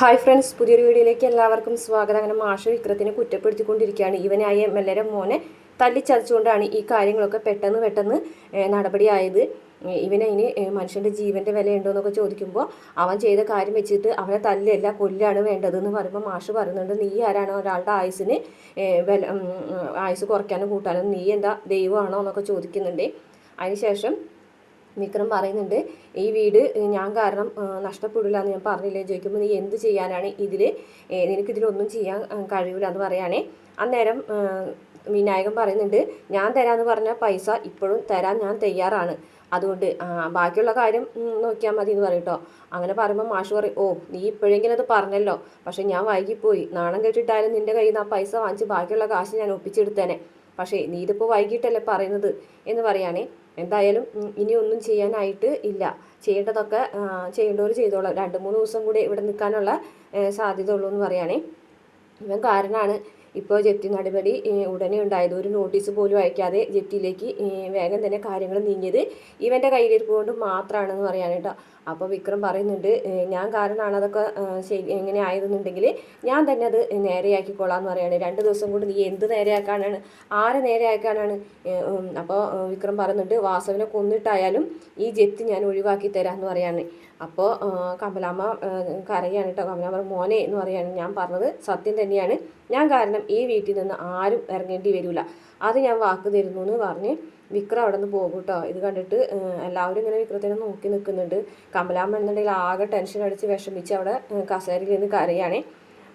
Hi friends പുതിയൊരു വീഡിയോയിലേക്ക് എല്ലാവർക്കും സ്വാഗതം. അങ്ങനെ മാഷ വിക്രത്തിനെ കുറ്റപ്പെടുത്തിക്കൊണ്ടിരിക്കുകയാണ്. ഇവനായ എം എൽ എയുടെ മോനെ തല്ലിച്ചതച്ചുകൊണ്ടാണ് ഈ കാര്യങ്ങളൊക്കെ പെട്ടെന്ന് പെട്ടെന്ന് നടപടിയായത്. ഇവനതിന് മനുഷ്യന്റെ ജീവന്റെ വിലയുണ്ടോ എന്നൊക്കെ ചോദിക്കുമ്പോൾ അവൻ ചെയ്ത കാര്യം വെച്ചിട്ട് അവനെ തല്ലല്ല കൊല്ലാണ് വേണ്ടതെന്ന് പറയുമ്പോൾ മാഷ് പറയുന്നുണ്ട് നീ ആരാണ്? ഒരാളുടെ ആയുസിന് വില ആയുസ് കുറയ്ക്കാനും കൂട്ടാനും നീ എന്താ ദൈവമാണോ? എന്നൊക്കെ ചോദിക്കുന്നുണ്ട്. അതിനുശേഷം വിക്രം പറയുന്നുണ്ട് ഈ വീട് ഞാൻ കാരണം നഷ്ടപ്പെടില്ല എന്ന് ഞാൻ പറഞ്ഞില്ലേ? ചോദിക്കുമ്പോൾ നീ എന്ത് ചെയ്യാനാണ് ഇതിൽ നിനക്കിതിലൊന്നും ചെയ്യാൻ കഴിയൂല എന്ന് പറയാനേ അന്നേരം വിനായകം വിനായകൻ പറയുന്നുണ്ട് ഞാൻ തരാമെന്ന് പറഞ്ഞ പൈസ ഇപ്പോഴും തരാൻ ഞാൻ തയ്യാറാണ്. അതുകൊണ്ട് ബാക്കിയുള്ള കാര്യം നോക്കിയാൽ മതി എന്ന് പറയും അങ്ങനെ പറയുമ്പോൾ മാഷ് പറയും ഓ നീ ഇപ്പോഴെങ്കിലും അത് പറഞ്ഞല്ലോ. പക്ഷേ ഞാൻ വൈകിപ്പോയി. നാണം കെട്ടിട്ടായാലും നിന്റെ കയ്യിൽ നിന്ന് ആ പൈസ വാങ്ങിച്ച് ബാക്കിയുള്ള കാശ് ഞാൻ ഒപ്പിച്ചെടുത്തേനെ. പക്ഷേ നീ ഇതിപ്പോൾ വൈകിട്ടല്ലേ പറയുന്നത്? എന്ന് പറയാനേ എന്തായാലും ഇനിയൊന്നും ചെയ്യാനായിട്ട് ഇല്ല. ചെയ്യേണ്ടതൊക്കെ ചെയ്യേണ്ടവർ ചെയ്തോളാം. രണ്ട് മൂന്ന് ദിവസം കൂടി ഇവിടെ നിൽക്കാനുള്ള സാധ്യത ഉള്ളൂ എന്ന് പറയുകയാണേ. ഇവൻ കാരണമാണ് ഇപ്പോൾ ജപ്തി നടപടി ഉടനെ ഉണ്ടായത്. ഒരു നോട്ടീസ് പോലും അയക്കാതെ ജപ്തിയിലേക്ക് വേഗം തന്നെ കാര്യങ്ങൾ നീങ്ങിയത് ഇവന്റെ കയ്യിലിരിപ്പ് കൊണ്ട് മാത്രമാണെന്ന് പറയാൻ അപ്പോൾ വിക്രം പറയുന്നുണ്ട് ഞാൻ കാരണമാണ് അതൊക്കെ ശരി എങ്ങനെ ആയതെന്നുണ്ടെങ്കിൽ ഞാൻ തന്നെ അത് നേരെയാക്കിക്കോളാം എന്ന് പറയുകയാണ് രണ്ട് ദിവസം കൊണ്ട് നീ എന്ത് നേരെയാക്കാനാണ് ആരെ നേരെയാക്കാനാണ്? അപ്പോൾ വിക്രം പറയുന്നുണ്ട് വാസവിനെ കൊന്നിട്ടായാലും ഈ ജപ്തി ഞാൻ ഒഴിവാക്കി തരാം എന്ന് പറയാണ് അപ്പോൾ കമലാമ്മ കരയാണ് കേട്ടോ കമലാമ്മ മോനെ എന്ന് പറയാണ്. ഞാൻ പറഞ്ഞത് സത്യം തന്നെയാണ്. ഞാൻ കാരണം ഈ വീട്ടിൽ നിന്ന് ആരും ഇറങ്ങേണ്ടി വരില്ല അത് ഞാൻ വാക്ക് തരുന്നു എന്ന് പറഞ്ഞ് വിക്രം അവിടെ നിന്ന് പോകും കേട്ടോ ഇത് കണ്ടിട്ട് എല്ലാവരും ഇങ്ങനെ വിക്രത്തിനെ നോക്കി നിൽക്കുന്നുണ്ട്. കമലാമ്മ എന്നുണ്ടെങ്കിൽ ആകെ ടെൻഷൻ അടിച്ച് വിഷമിച്ച് അവിടെ കസേരയിൽ നിന്ന് കരയാണേ.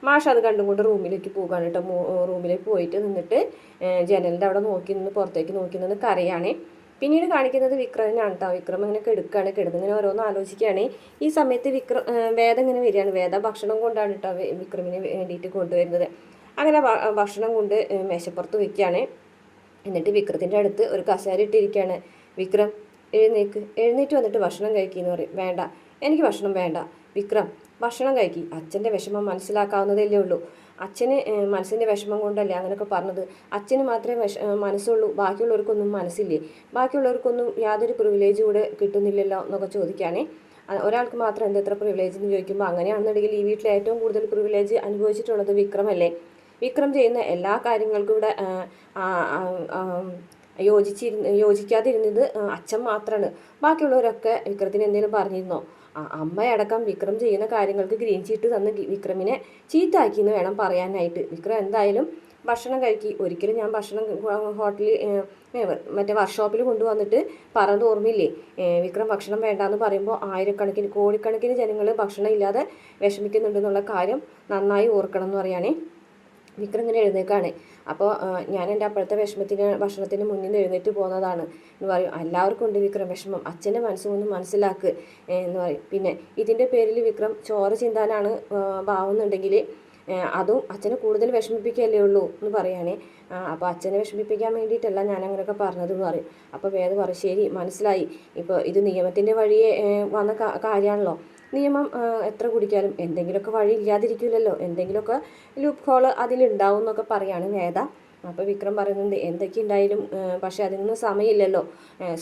മാഷ് അത് കണ്ടും കൊണ്ട് റൂമിലേക്ക് പോകാണ് കേട്ടോ. റൂമിലേക്ക് പോയിട്ട് നിന്നിട്ട് ജനലിന്റെ അവിടെ നോക്കി നിന്ന് പുറത്തേക്ക് നോക്കി നിന്ന് കരയാണേ. പിന്നീട് കാണിക്കുന്നത് വിക്രമിനാണ് കേട്ടോ വിക്രം ഇങ്ങനെ കെടുക്കുകയാണ് കെടുക്കാണ് കിടന്നിങ്ങനെ ഓരോന്ന് ആലോചിക്കുകയാണ്. ഈ സമയത്ത് വിക്രം വേദം ഇങ്ങനെ വരികയാണ്. വേദ ഭക്ഷണം കൊണ്ടാണ് കേട്ടോ വിക്രമിന് വേണ്ടിയിട്ട് കൊണ്ടുവരുന്നത്. അങ്ങനെ ഭക്ഷണം കൊണ്ട് മേശപ്പുറത്ത് വയ്ക്കുകയാണ് എന്നിട്ട് വിക്രത്തിന്റെ അടുത്ത് ഒരു കസേര ഇട്ടിരിക്കുകയാണ്. വിക്രം എഴുന്നേക്ക്. എഴുന്നേറ്റ് വന്നിട്ട് ഭക്ഷണം കഴിക്കുന്നു പറയും. വേണ്ട. എനിക്ക് ഭക്ഷണം വേണ്ട. വിക്രം ഭക്ഷണം കഴിക്കി. അച്ഛന്റെ വിഷമം മനസ്സിലാക്കാവുന്നതല്ലേ ഉള്ളൂ. അച്ഛന് മനസ്സിന്റെ വിഷമം കൊണ്ടല്ലേ അങ്ങനെയൊക്കെ പറഞ്ഞത്. അച്ഛന് മാത്രമേ വിഷ മനസ്സുള്ളൂ. ബാക്കിയുള്ളവർക്കൊന്നും മനസ്സില്ലേ? ബാക്കിയുള്ളവർക്കൊന്നും യാതൊരു പ്രിവിലേജ് കൂടെ കിട്ടുന്നില്ലല്ലോ എന്നൊക്കെ ചോദിക്കുകയാണേ ഒരാൾക്ക് മാത്രം എന്ത് എത്ര പ്രിവിലേജ് എന്ന് ചോദിക്കുമ്പോൾ അങ്ങനെയാണെന്നുണ്ടെങ്കിൽ ഈ വീട്ടിൽ ഏറ്റവും കൂടുതൽ പ്രിവിലേജ് അനുഭവിച്ചിട്ടുള്ളത് വിക്രമല്ലേ? വിക്രം ചെയ്യുന്ന എല്ലാ കാര്യങ്ങൾക്കും ഇവിടെ യോജിച്ചിരുന്ന് യോജിക്കാതിരുന്നത് അച്ഛൻ മാത്രമാണ് ബാക്കിയുള്ളവരൊക്കെ വിക്രത്തിന് എന്തെങ്കിലും പറഞ്ഞിരുന്നോ? അമ്മയടക്കം വിക്രം ചെയ്യുന്ന കാര്യങ്ങൾക്ക് ഗ്രീൻ ചീട്ട് തന്ന് വിക്രമിനെ ചീത്താക്കി എന്ന് വേണം പറയാനായിട്ട്. വിക്രം എന്തായാലും ഭക്ഷണം കഴിക്കി. ഒരിക്കലും ഞാൻ ഭക്ഷണം ഹോട്ടലിൽ മറ്റേ വർക്ക്ഷോപ്പിൽ കൊണ്ടുവന്നിട്ട് പറഞ്ഞത് ഓർമ്മയില്ലേ? വിക്രം ഭക്ഷണം വേണ്ടാന്ന് പറയുമ്പോൾ ആയിരക്കണക്കിന് കോടിക്കണക്കിന് ജനങ്ങൾ ഭക്ഷണം ഇല്ലാതെ വിഷമിക്കുന്നുണ്ടെന്നുള്ള കാര്യം നന്നായി ഓർക്കണം എന്ന് പറയാനേ വിക്രം ഇങ്ങനെ എഴുന്നേക്കാണ്. അപ്പോൾ ഞാൻ എന്റെ അപ്പോഴത്തെ വിഷമത്തിന് ഭക്ഷണത്തിന് മുന്നിൽ നിന്ന് എഴുന്നേറ്റ് പോകുന്നതാണ് എന്ന് പറയും. എല്ലാവർക്കും ഉണ്ട് വിക്രം വിഷമം. അച്ഛന്റെ മനസ്സൊന്നും മനസ്സിലാക്ക് എന്ന് പറയും. പിന്നെ ഇതിന്റെ പേരിൽ വിക്രം ചോര ചിന്താനാണ് ഭാവുന്നുണ്ടെങ്കിൽ അതും അച്ഛനെ കൂടുതൽ വിഷമിപ്പിക്കുകയല്ലേ ഉള്ളൂ എന്ന് പറയുകയാണേ. അപ്പോൾ അച്ഛനെ വിഷമിപ്പിക്കാൻ വേണ്ടിയിട്ടല്ല ഞാൻ അങ്ങനെയൊക്കെ പറഞ്ഞതെന്ന് പറയും. അപ്പോൾ വേദ പറയും ശരി മനസ്സിലായി. ഇപ്പോൾ ഇത് നിയമത്തിന്റെ വഴിയെ വന്ന കാര്യമാണല്ലോ. നിയമം എത്ര കുടിക്കാലും എന്തെങ്കിലുമൊക്കെ വഴി ഇല്ലാതിരിക്കില്ലല്ലോ എന്തെങ്കിലുമൊക്കെ ലൂപ്പ് ഹോൾ അതിലുണ്ടാവും എന്നൊക്കെ പറയാണ് വേദ അപ്പോൾ വിക്രം പറയുന്നുണ്ട് എന്തൊക്കെ ഉണ്ടായാലും പക്ഷേ അതിനൊന്നും സമയമില്ലല്ലോ.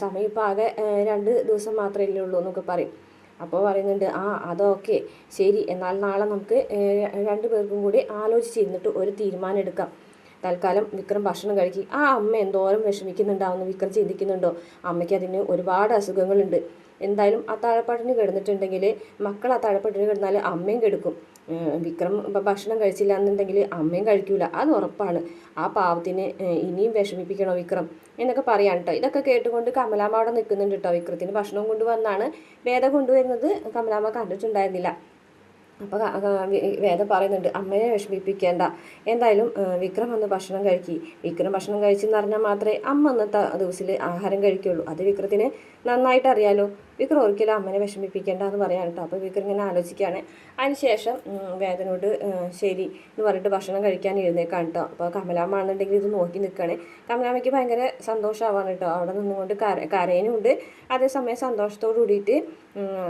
സമയം ഇപ്പോൾ ആകെ രണ്ട് ദിവസം മാത്രമേ ഉള്ളൂ എന്നൊക്കെ പറയും. അപ്പോൾ പറയുന്നുണ്ട് ആ അതൊക്കെ ശരി എന്നാൽ നാളെ നമുക്ക് രണ്ട് പേർക്കും കൂടി ആലോചിച്ചിരുന്നിട്ട് ഒരു തീരുമാനം എടുക്കാം. തൽക്കാലം വിക്രം ഭക്ഷണം കഴിക്കും. ആ അമ്മ എന്തോരം വിഷമിക്കുന്നുണ്ടാവുമെന്ന് വിക്രം ചിന്തിക്കുന്നുണ്ടോ. അമ്മയ്ക്ക് അതിന് ഒരുപാട് അസുഖങ്ങളുണ്ട്. എന്തായാലും ആ താഴെപ്പാട്ടിന് കിടന്നിട്ടുണ്ടെങ്കിൽ മക്കൾ ആ താഴെപ്പാട്ടിന് കിടന്നാൽ അമ്മയും കെടുക്കും. വിക്രം ഭക്ഷണം കഴിച്ചില്ല എന്നുണ്ടെങ്കിൽ അമ്മയും കഴിക്കൂല. അത് ഉറപ്പാണ്. ആ പാവത്തിന് ഇനിയും വിഷമിപ്പിക്കണോ വിക്രം? എന്നൊക്കെ പറയാൻ കേട്ടോ ഇതൊക്കെ കേട്ടുകൊണ്ട് കമലാമ്മ അവിടെ നിൽക്കുന്നുണ്ട് കേട്ടോ വിക്രത്തിന് ഭക്ഷണം കൊണ്ടുവന്നാണ് വേദ കൊണ്ടുവരുന്നത്. കമലാമ്മ കണ്ടിട്ടുണ്ടായിരുന്നില്ല. അപ്പോൾ വേദം പറയുന്നുണ്ട് അമ്മയെ വിഷമിപ്പിക്കേണ്ട. എന്തായാലും വിക്രം വന്ന് ഭക്ഷണം കഴിക്കി. വിക്രം ഭക്ഷണം കഴിച്ചെന്ന് പറഞ്ഞാൽ മാത്രമേ അമ്മ അന്നത്തെ ദിവസത്തിൽ ആഹാരം കഴിക്കുള്ളൂ. അത് വിക്രത്തിന് നന്നായിട്ട് അറിയാലോ വിക്രം ഒരിക്കലും അമ്മനെ വിഷമിപ്പിക്കേണ്ട എന്ന് പറയാൻ കേട്ടോ. അപ്പോൾ വിക്രം ഇങ്ങനെ ആലോചിക്കുകയാണ്. അതിനുശേഷം വേദനോട് ശരി എന്ന് പറഞ്ഞിട്ട് ഭക്ഷണം കഴിക്കാൻ എഴുന്നേക്കാണ് കേട്ടോ. അപ്പോൾ കമലാമ്മ ആണെന്നുണ്ടെങ്കിൽ ഇത് നോക്കി നിൽക്കുകയാണ്. കമലാമ്മയ്ക്ക് ഭയങ്കര സന്തോഷമാവാണ് കേട്ടോ. അവിടെ നിന്നുകൊണ്ട് കര കരയനുണ്ട് അതേസമയം സന്തോഷത്തോടു കൂടിയിട്ട്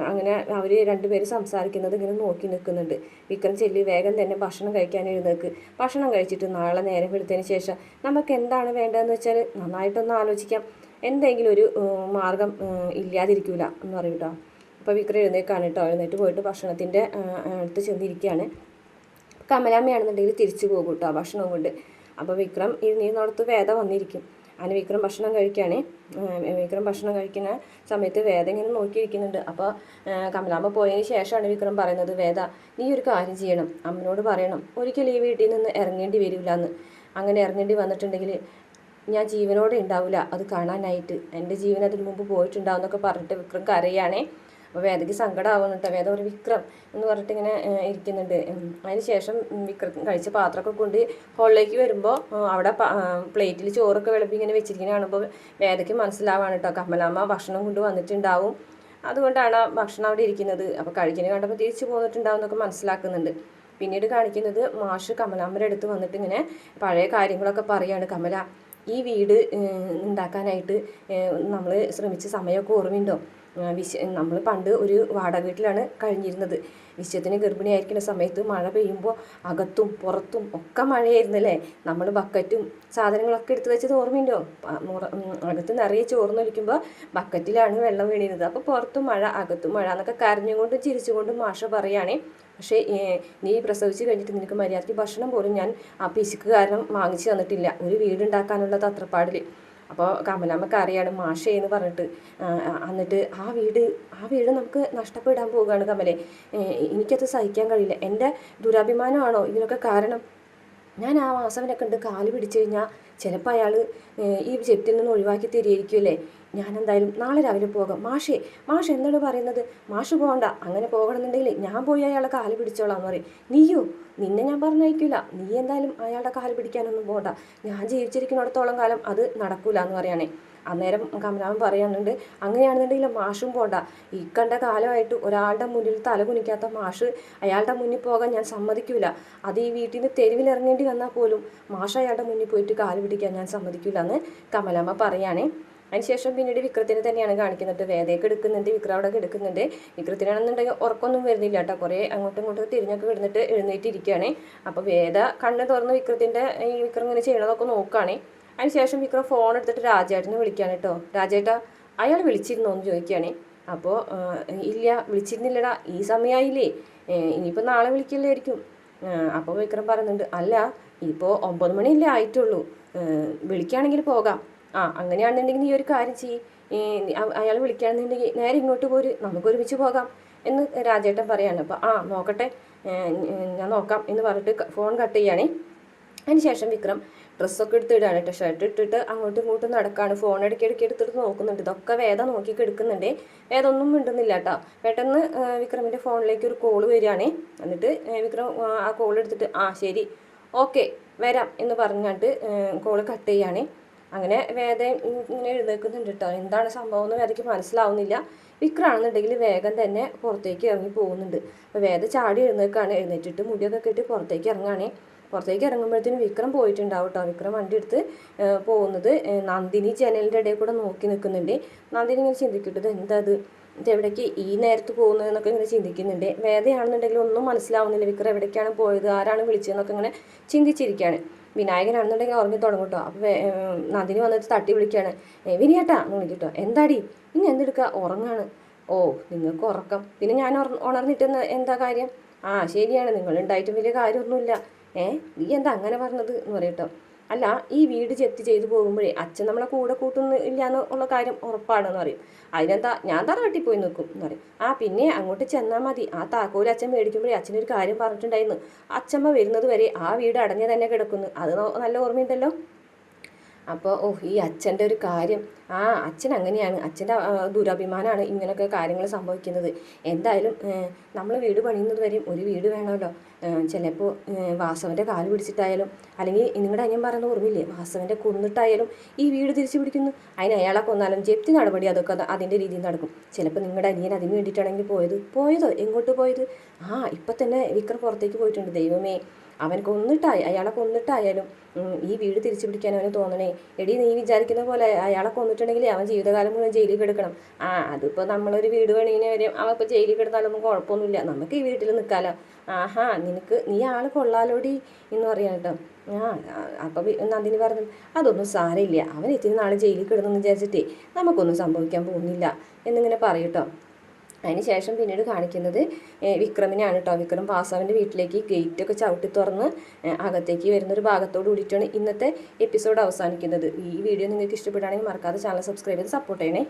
അങ്ങനെ അവർ രണ്ടുപേരും സംസാരിക്കുന്നത് ഇങ്ങനെ നോക്കി നിൽക്കുന്നുണ്ട്. വിക്രം ചെല്ലി വേഗം തന്നെ ഭക്ഷണം കഴിക്കാൻ എഴുന്നേക്ക്. ഭക്ഷണം കഴിച്ചിട്ട് നാളെ നേരം എടുത്തതിന് ശേഷം നമുക്ക് എന്താണ് വേണ്ടതെന്ന് വെച്ചാൽ നന്നായിട്ടൊന്ന് ആലോചിക്കാം. എന്തെങ്കിലും ഒരു മാർഗം ഇല്ലാതിരിക്കില്ല ഇല്ലാതിരിക്കൂല എന്ന് പറയും കേട്ടോ അപ്പോൾ വിക്രം എഴുന്നേക്കാണ് കേട്ടോ എഴുന്നേറ്റ് പോയിട്ട് ഭക്ഷണത്തിന്റെ അടുത്ത് ചെന്നിരിക്കുകയാണ് കമലാമ്മയാണെന്നുണ്ടെങ്കിൽ തിരിച്ചു പോകും കേട്ടോ ഭക്ഷണം കൊണ്ട്. അപ്പോൾ വിക്രം ഇരുന്നിരുന്നിടത്ത് വേദ വന്നിരിക്കും. അങ്ങനെ വിക്രം ഭക്ഷണം കഴിക്കുകയാണ് വിക്രം ഭക്ഷണം കഴിക്കുന്ന സമയത്ത് വേദ ഇങ്ങനെ നോക്കിയിരിക്കുന്നുണ്ട്. അപ്പോൾ കമലാമ്മ പോയതിന് ശേഷമാണ് വിക്രം പറയുന്നത് വേദ നീ ഒരു കാര്യം ചെയ്യണം. അമ്മനോട് പറയണം. ഒരിക്കലും ഈ വീട്ടിൽ നിന്ന് ഇറങ്ങേണ്ടി വരില്ല എന്ന് അങ്ങനെ ഇറങ്ങേണ്ടി വന്നിട്ടുണ്ടെങ്കിൽ ഞാൻ ജീവനോടെ ഉണ്ടാവില്ല അത് കാണാനായിട്ട്. എന്റെ ജീവൻ അതിന് മുമ്പ് പോയിട്ടുണ്ടാവും എന്നൊക്കെ പറഞ്ഞിട്ട് വിക്രം കരയാണേ. അപ്പോൾ വേദയ്ക്ക് സങ്കടമാവുന്നു കേട്ടോ. വേദ ഒരു വിക്രം എന്ന് പറഞ്ഞിട്ട് ഇങ്ങനെ ഇരിക്കുന്നുണ്ട്. അതിന് ശേഷം വിക്രം കഴിച്ച പാത്രമൊക്കെ കൊണ്ട് ഹോളിലേക്ക് വരുമ്പോൾ അവിടെ പ്ലേറ്റിൽ ചോറൊക്കെ വിളമ്പി ഇങ്ങനെ വെച്ചിരിക്കുന്ന കാണുമ്പോൾ വേദയ്ക്ക് മനസ്സിലാവാണ് കേട്ടോ. കമലാമ്മ ഭക്ഷണം കൊണ്ട് വന്നിട്ടുണ്ടാവും. അതുകൊണ്ടാണ് ആ ഭക്ഷണം അവിടെ ഇരിക്കുന്നത്. അപ്പോൾ കഴിക്കുന്നത് കണ്ടപ്പോൾ തിരിച്ചു പോന്നിട്ടുണ്ടാവും എന്നൊക്കെ മനസ്സിലാക്കുന്നുണ്ട്. പിന്നീട് കാണിക്കുന്നത് മാഷ് കമലാമ്മയുടെ അടുത്ത് വന്നിട്ട് ഇങ്ങനെ പഴയ കാര്യങ്ങളൊക്കെ പറയാണ്. കമല ഈ വീട് ഉണ്ടാക്കാനായിട്ട് നമ്മൾ ശ്രമിച്ച സമയമൊക്കെ ഓർമ്മയുണ്ടോ? വിശ നമ്മൾ പണ്ട് ഒരു വാടക വീട്ടിലാണ് കഴിഞ്ഞിരുന്നത്. വിശ്വത്തിന് ഗർഭിണിയായിരിക്കുന്ന സമയത്ത് മഴ പെയ്യുമ്പോൾ അകത്തും പുറത്തും ഒക്കെ മഴയായിരുന്നല്ലേ? നമ്മൾ ബക്കറ്റും സാധനങ്ങളൊക്കെ എടുത്തു വെച്ചത് ഓർമ്മയുണ്ടോ? അകത്ത് നിറയെ ചോർന്നൊലിക്കുമ്പോൾ ബക്കറ്റിലാണ് വെള്ളം വീണിരുന്നത്. അപ്പോൾ പുറത്തും മഴ അകത്തും മഴ എന്നൊക്കെ കരഞ്ഞുകൊണ്ടും ചിരിച്ചുകൊണ്ടും മാഷ പറയുകയാണേ പക്ഷേ നീ പ്രസവിച്ച് കഴിഞ്ഞിട്ട് നിനക്ക് മര്യാദയ്ക്ക് ഭക്ഷണം പോലും ഞാൻ ആ പിശുക്ക് കാരണം വാങ്ങിച്ചു തന്നിട്ടില്ല. ഒരു വീടുണ്ടാക്കാനുള്ള തത്രപ്പാടിൽ അപ്പോൾ കമലാമ്മക്ക് അറിയാണ് മാഷേ എന്ന് പറഞ്ഞിട്ട്. എന്നിട്ട് ആ വീട് ആ വീട് നമുക്ക് നഷ്ടപ്പെടാൻ പോവുകയാണ് കമലെ. എനിക്കത് സഹിക്കാൻ കഴിയില്ല. എന്റെ ദുരഭിമാനമാണോ ഇതിനൊക്കെ കാരണം? ഞാൻ ആ വാസവനെ കണ്ട് കാൽ പിടിച്ചു കഴിഞ്ഞാൽ ചിലപ്പോൾ അയാൾ ഈ ജപ്തിൽ നിന്ന് ഒഴിവാക്കി തരികയായിരിക്കുമല്ലേ ഞാൻ എന്തായാലും നാളെ രാവിലെ പോകാം. മാഷേ മാഷ് എന്താണ് പറയുന്നത് മാഷ് പോകണ്ട അങ്ങനെ പോകണമെന്നുണ്ടെങ്കിൽ ഞാൻ പോയി അയാളെ കാൽ പിടിച്ചോളാം എന്ന് പറയും. നീയോ? നിന്നെ ഞാൻ പറഞ്ഞയക്കില്ല നീ എന്തായാലും അയാളുടെ കാൽ പിടിക്കാനൊന്നും പോകണ്ട ഞാൻ ജീവിച്ചിരിക്കുന്നിടത്തോളം കാലം അത് നടക്കൂല എന്ന് പറയുകയാണേ അന്നേരം കമലാമൻ പറയാനുണ്ട് അങ്ങനെയാണെന്നുണ്ടെങ്കിൽ മാഷും പോണ്ട. ഈ കണ്ട കാലമായിട്ട് ഒരാളുടെ മുന്നിൽ തല കുനിക്കാത്ത മാഷ് അയാളുടെ മുന്നിൽ പോകാൻ ഞാൻ സമ്മതിക്കില്ല അത് ഈ വീട്ടിൽ നിന്ന് തെരുവിലിറങ്ങേണ്ടി വന്നാൽ പോലും മാഷ് അയാളുടെ മുന്നിൽ പോയിട്ട് കാൽ പിടിക്കാൻ ഞാൻ സമ്മതിക്കില്ല എന്ന് കമലാമ്മ പറയുകയാണേ അതിനുശേഷം പിന്നീട് വിക്രത്തിനെ തന്നെയാണ് കാണിക്കുന്നത്. വേദയൊക്കെ എടുക്കുന്നുണ്ട് വിക്രം അവിടെ എടുക്കുന്നുണ്ട് വിക്രത്തിനാണെന്നുണ്ടെങ്കിൽ ഉറക്കൊന്നും വരുന്നില്ല കേട്ടോ. കുറേ അങ്ങോട്ടും ഇങ്ങോട്ടും തിരിഞ്ഞൊക്കെ കിടന്നിട്ട് എഴുന്നേറ്റിരിക്കുകയാണ്. അപ്പോൾ വേദ കണ്ണ് തുറന്ന് വിക്രത്തിന്റെ ഈ വിക്രം ഇങ്ങനെ ചെയ്യണതൊക്കെ നോക്കുകയാണ്. അതിനുശേഷം വിക്രം ഫോൺ എടുത്തിട്ട് രാജേട്ടനെ വിളിക്കുകയാണ് കേട്ടോ. രാജേട്ട അയാൾ വിളിച്ചിരുന്നോ? എന്ന് ചോദിക്കുകയാണ്. അപ്പോൾ ഇല്ല വിളിച്ചിരുന്നില്ലടാ. ഈ സമയമായില്ലേ ഇനിയിപ്പോൾ നാളെ വിളിക്കില്ലായിരിക്കും. അപ്പോൾ വിക്രം പറയുന്നുണ്ട് അല്ല ഇപ്പോൾ ഒമ്പത് മണിയല്ലേ ആയിട്ടുള്ളൂ. വിളിക്കുകയാണെങ്കിൽ പോകാം. ആ അങ്ങനെയാണെന്നുണ്ടെങ്കിൽ നീ ഒരു കാര്യം ചെയ്യ്. അയാൾ വിളിക്കുകയാണെന്നുണ്ടെങ്കിൽ നേരെ ഇങ്ങോട്ട് പോര് നമുക്ക് ഒരുമിച്ച് പോകാം എന്ന് രാജേട്ടൻ പറയാണ്. അപ്പോൾ ആ നോക്കട്ടെ ഞാൻ നോക്കാം എന്ന് പറഞ്ഞിട്ട് ഫോൺ കട്ട് ചെയ്യുകയാണേ അതിനുശേഷം വിക്രം ഡ്രസ്സൊക്കെ എടുത്ത് ഇടുകയാണ് കേട്ടോ. ഷർട്ട് ഇട്ടിട്ട് അങ്ങോട്ടും ഇങ്ങോട്ടും നടക്കുകയാണ് ഫോൺ ഇടയ്ക്ക് ഇടയ്ക്ക് എടുത്തിട്ട് നോക്കുന്നുണ്ട്. ഇതൊക്കെ വേദ നോക്കി എടുക്കുന്നുണ്ട് വേദ ഒന്നും മിണ്ടുന്നില്ല കേട്ടോ. പെട്ടെന്ന് വിക്രമിന്റെ ഫോണിലേക്ക് ഒരു കോൾ വരികയാണേ. എന്നിട്ട് വിക്രം ആ കോൾ എടുത്തിട്ട് ആ ശരി ഓക്കെ വരാം എന്ന് പറഞ്ഞിട്ട് കോൾ കട്ട് ചെയ്യുകയാണേ അങ്ങനെ വേദ ഇങ്ങനെ എഴുന്നേൽക്കുന്നുണ്ട് കേട്ടോ എന്താണ് സംഭവം എന്ന് വേദയ്ക്ക് മനസ്സിലാവുന്നില്ല. വിക്രാണെന്നുണ്ടെങ്കിൽ വേഗം തന്നെ പുറത്തേക്ക് ഇറങ്ങി പോകുന്നുണ്ട്. അപ്പോൾ വേദ ചാടി എഴുന്നേൽക്കാണ് എഴുന്നേറ്റിട്ട് മുടിയൊക്കെ കെട്ടി പുറത്തേക്ക് ഇറങ്ങുകയാണേ. പുറത്തേക്ക് ഇറങ്ങുമ്പോഴത്തേനും വിക്രം പോയിട്ടുണ്ടാവും കേട്ടോ വിക്രം വണ്ടി എടുത്ത് പോകുന്നത് നന്ദിനി ജനലിന്റെ ഇടയിൽ കൂടെ നോക്കി നിൽക്കുന്നുണ്ട്. നന്ദിനി ഇങ്ങനെ ചിന്തിക്കട്ടത് എന്താ അത് ഇതെവിടേക്ക് ഈ നേരത്ത് പോകുന്നത് എന്നൊക്കെ ഇങ്ങനെ ചിന്തിക്കുന്നുണ്ട്. വേദയാണെന്നുണ്ടെങ്കിൽ ഒന്നും മനസ്സിലാവുന്നില്ല. വിക്രം എവിടേക്കാണ് പോയത്? ആരാണ് വിളിച്ചതെന്നൊക്കെ ഇങ്ങനെ ചിന്തിച്ചിരിക്കുകയാണ്. വിനായകനാണെന്നുണ്ടെങ്കിൽ ഉറങ്ങി തുടങ്ങും കേട്ടോ അപ്പോൾ നന്ദിനി വന്നിട്ട് തട്ടി വിളിക്കുകയാണ്. വിനിയേട്ടാ എന്ന് വിളിക്കട്ടോ. എന്താടി? ഇനി എന്തെടുക്കുക ഉറങ്ങാണ്. ഓ നിങ്ങൾക്ക് ഉറക്കം. പിന്നെ ഞാൻ ഉണർന്നിട്ട് എന്താ കാര്യം? ആ ശരിയാണ്. നിങ്ങൾ ഉണ്ടായിട്ടും വലിയ കാര്യമൊന്നുമില്ല. ഏ നീ എന്താ അങ്ങനെ പറഞ്ഞത്? എന്ന് പറയട്ടോ അല്ല ഈ വീട് ചെത്തി ചെയ്തു പോകുമ്പോഴേ അച്ഛൻ നമ്മളെ കൂടെ കൂട്ടുന്ന ഇല്ല എന്നുള്ള കാര്യം ഉറപ്പാണെന്ന് പറയും. അതിനെന്താ ഞാൻ തറവട്ടി പോയി നിൽക്കും എന്ന് പറയും. ആ പിന്നെ അങ്ങോട്ട് ചെന്നാൽ മതി. ആ താക്കോൽ അച്ഛൻ മേടിക്കുമ്പോഴേ അച്ഛനൊരു കാര്യം പറഞ്ഞിട്ടുണ്ടായിരുന്നു. അച്ഛമ്മ വരുന്നത് വരെ ആ വീട് അടഞ്ഞു തന്നെ കിടക്കുന്നു. അത് നല്ല ഓർമ്മയുണ്ടല്ലോ? അപ്പോൾ ഓ ഈ അച്ഛന്റെ ഒരു കാര്യം. ആ അച്ഛൻ അങ്ങനെയാണ്. അച്ഛന്റെ ദുരഭിമാനമാണ് ഇങ്ങനെയൊക്കെ കാര്യങ്ങൾ സംഭവിക്കുന്നത്. എന്തായാലും നമ്മൾ വീട് പണിയുന്നത് വരെയും ഒരു വീട് വേണമല്ലോ. ചിലപ്പോൾ വാസവന്റെ കാൽ പിടിച്ചിട്ടായാലും അല്ലെങ്കിൽ നിങ്ങളുടെ അനിയൻ പറയുന്ന ഓർമ്മയില്ലേ? വാസവന്റെ കൊന്നിട്ടായാലും ഈ വീട് തിരിച്ചു പിടിക്കുന്നു. അതിന് അയാളെ കൊന്നാലും ജപ്തി നടപടി അതൊക്കെ അതിന്റെ രീതിയിൽ നടക്കും. ചിലപ്പോൾ നിങ്ങളുടെ അനിയൻ അതിന് വേണ്ടിയിട്ടാണെങ്കിൽ പോയത്. പോയതോ? എങ്ങോട്ട് പോയത്? ആ ഇപ്പം തന്നെ വിക്രം പുറത്തേക്ക് പോയിട്ടുണ്ട്. ദൈവമേ. അവൻ കൊന്നിട്ടായി അയാളെ കൊന്നിട്ടായാലും ഈ വീട് തിരിച്ചു പിടിക്കാൻ അവന് തോന്നണേ. എടി നീ വിചാരിക്കുന്ന പോലെ അയാളെ കൊന്നിട്ടുണ്ടെങ്കിൽ അവൻ ജീവിതകാലം മുഴുവൻ ജയിലിൽ കിടക്കണം. ആ അതിപ്പോൾ നമ്മളൊരു വീട് പണീനെ വരെ അവൻ ഇപ്പോൾ ജയിലിൽ കിടന്നാലൊന്നും കുഴപ്പമൊന്നുമില്ല. നമുക്ക് ഈ വീട്ടിൽ നിൽക്കാലോ. ആഹാ നിനക്ക് നീ ആൾ കൊള്ളാലോടി എന്ന് പറയാം കേട്ടോ. ആ അപ്പം നന്ദിനി പറഞ്ഞു അതൊന്നും സാരമില്ല. അവൻ ഇത്തിരി നാളെ ജയിലിൽ കിടന്നെന്ന് വിചാരിച്ചിട്ടേ നമുക്കൊന്നും സംഭവിക്കാൻ പോകുന്നില്ല എന്നിങ്ങനെ പറയും കേട്ടോ അതിന് ശേഷം പിന്നീട് കാണിക്കുന്നത് വിക്രമിനെയാണ് കേട്ടോ വിക്രം വാസവന്റെ വീട്ടിലേക്ക് ഗേറ്റൊക്കെ ചവിട്ടി തുറന്ന് അകത്തേക്ക് വരുന്ന ഒരു ഭാഗത്തോട് കൂടിയിട്ടാണ് ഇന്നത്തെ എപ്പിസോഡ് അവസാനിക്കുന്നത്. ഈ വീഡിയോ നിങ്ങൾക്ക് ഇഷ്ടപ്പെടുകയാണെങ്കിൽ മറക്കാതെ ചാനൽ സബ്സ്ക്രൈബ് ചെയ്ത് സപ്പോർട്ട് ചെയ്യണേ.